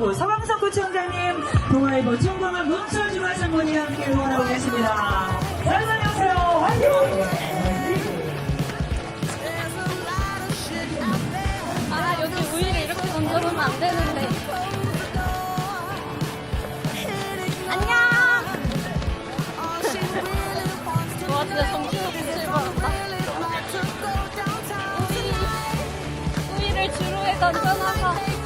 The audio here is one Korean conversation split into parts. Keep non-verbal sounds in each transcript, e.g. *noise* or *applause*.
서광석 구청장님, 동아일보 중공업 문철주가 장군이 함께 응원하고 계십니다. 잘 다녀오세요. 화이팅! 아, 나 여기 우유를 이렇게 던져놓으면 안 되는데. 안녕! 우유를 주로에 던져놔서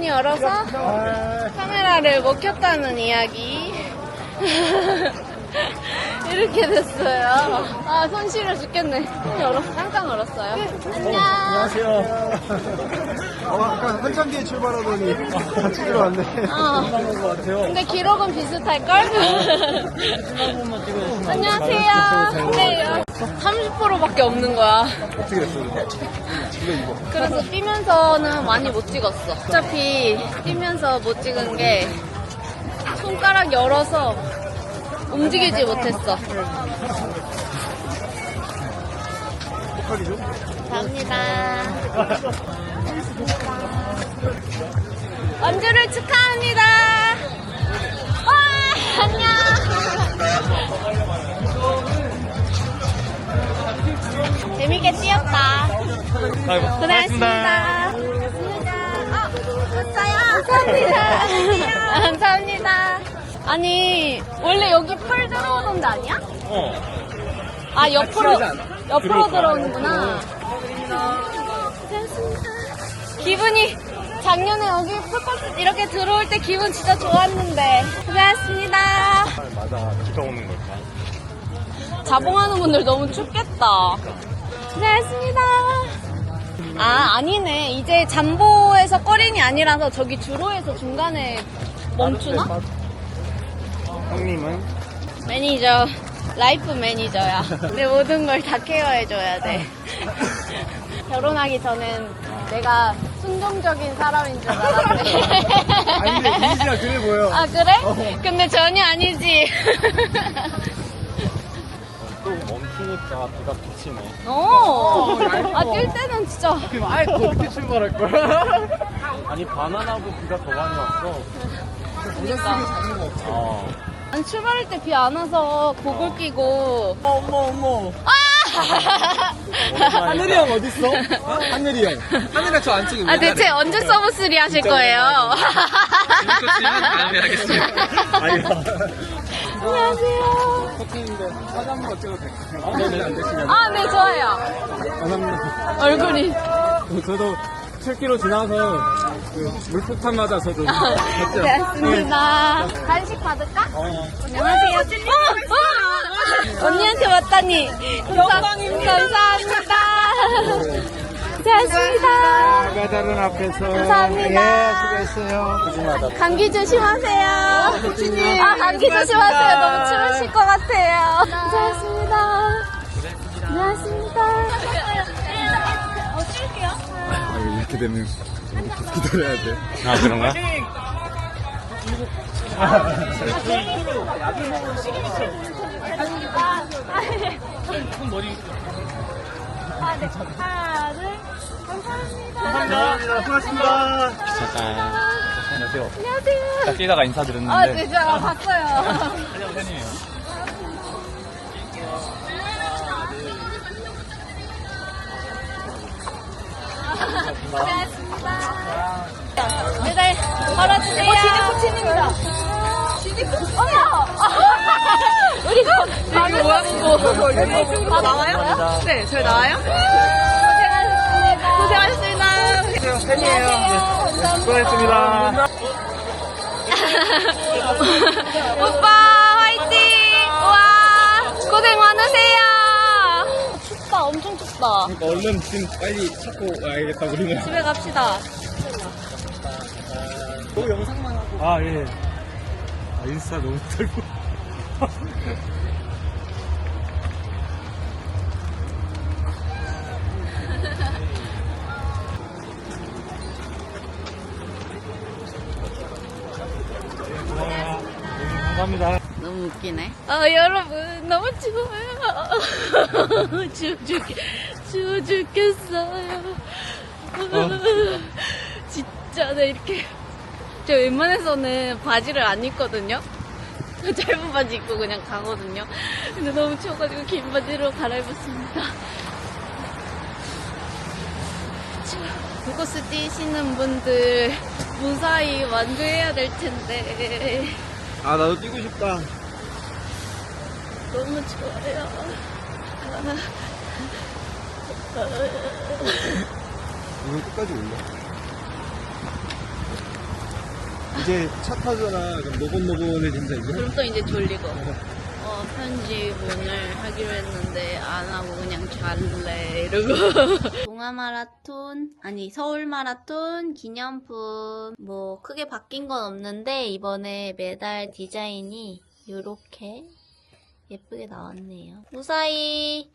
손이 얼어서 카메라를 못 켰다는 이야기. *laughs* 이렇게 됐어요. 아, 손 시려 죽겠네. 손이 얼어, 깜짝 얼었어요. 안녕. 안녕하세요. 어, 아까 한참 뒤에 출발하더니 같이 들어왔네. 어. 것 같아요. 근데 기록은 비슷할걸? *laughs* 안녕하세요. 네, 30%밖에 없는 거야. 어떻게 됐어? 이거 이거. 그래서 뛰면서는 많이 못 찍었어. 어차피 뛰면서 못 찍은 게 손가락 열어서 움직이지 못했어. 감사합니다. 완주를 축하합니다. 와, 안녕. 고생하셨습니다. 어. 감사합니다. 감사합니다. 아니, 원래 여기 풀 들어오던 데 아니야? 어. 아, 옆으로, 옆으로 들어올 거야. 들어오는구나. 기분이, 작년에 여기 풀코스 이렇게 들어올 때 기분 진짜 좋았는데. 고생하셨습니다. 맞아. 비가 오는 걸까? 자봉하는 분들 너무 춥겠다. 고생하셨습니다. 아, 아니네. 이제 잠보에서 꺼린이 아니라서 저기 주로에서 중간에 멈추나? 형님은? 매니저, 라이프 매니저야. 내 모든 걸 다 케어해줘야 돼. *laughs* 결혼하기 전엔 내가 순종적인 사람인 줄 알았는데. 아니, 근데 이미지가 그래 보여. 아, 그래? 어. 근데 전혀 아니지. 또 멈추니까 비가 그치네. 오. 아, 뛸 때는 진짜. 아예 또 어떻게 출발할 거야? *laughs* 아니, 바나나고 비가 더 많이 왔어. 모자 쓰기 잡는 거 없어. 어. 아니, 출발할 때 비 안 와서 곡을 끼고. 어머, 어머. 아! 하늘이 형 어딨어? 어? 하늘이 형. 하늘이 형저 안 찍으면 아, 대체 언제 서브스리 하실 거예요? *laughs* 다음에 하겠습니다. 안녕하세요. 한번 찍어도 될까요? 아, 네네, 안 되시면. 아, 네, 좋아요. 감사합니다. 얼굴이. 저도 출기로 지나서 그 물폭탄 맞아 저도 아, 봤죠? 고맙습니다. 간식 받을까? 안녕하세요. 어, 어. 언니한테 왔다니. 영광입니다. 감사합니다. 고생하셨습니다. 가다른 앞에서 감사합니다. 예, 수고했어요. 감기 조심하세요. 아, 감기 조심하세요. 너무 추우실 것 같아요. 고생하셨습니다. 고생하셨습니다. 어쩔게요. 아, 이렇게 되면 이렇게 기다려야 돼. 아, 그런가? 아, 네. 하나, 둘. 감사합니다. 감사합니다. 수고하셨습니다. 잠깐. 안녕하세요. 안녕하세요. 딱 뛰다가 인사드렸는데. 아, 네, 저 봤어요. 안녕, 팬이에요. 고생하셨습니다. 매달 걸어주세요. 어, 지디 코치님이다. 지디 코치. 어머! 우리 이거 뭐야, 이거? 아, 나와요? 네, 저희 나와요? 고생하셨습니다. 고생하셨습니다. 팬이에요. 수고하셨습니다. 오빠 화이팅! 와 고생 많으세요. 춥다 엄청 춥다. 얼른 지금 빨리 찾고 와야겠다, 우리는. 집에 갑시다. 또 영상만 하고. 아, 예. 아, 인스타 너무 떨고. 감사합니다. 너무 웃기네. 아, 여러분, 너무 추워요. *laughs* 추워 죽겠, 추워 죽겠어요. *laughs* 진짜, 네, 이렇게. 저 웬만해서는 바지를 안 입거든요. *laughs* 짧은 바지 입고 그냥 가거든요. 근데 너무 추워가지고 긴 바지로 갈아입었습니다. 불코스 뛰시는 분들 무사히 완주해야 될 텐데. 아 나도 뛰고 싶다. 너무 좋아요. *laughs* 오늘 끝까지 올려. 이제 차 타잖아. 그럼 노곤노곤해진다 이제. 그럼 또 이제 졸리고. 어, 편집을 하기로 했는데 안 하고 그냥 잘래 이러고. *laughs* 동아 마라톤 아니 서울 마라톤 기념품 뭐 크게 바뀐 건 없는데 이번에 메달 디자인이 요렇게 예쁘게 나왔네요. 무사히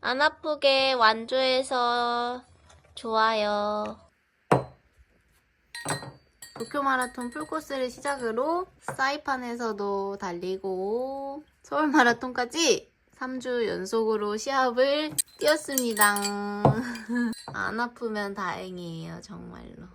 안 아프게 완주해서 좋아요. 도쿄 마라톤 풀코스를 시작으로 사이판에서도 달리고 서울 마라톤까지 3주 연속으로 시합을 뛰었습니다. *laughs* 안 아프면 다행이에요, 정말로.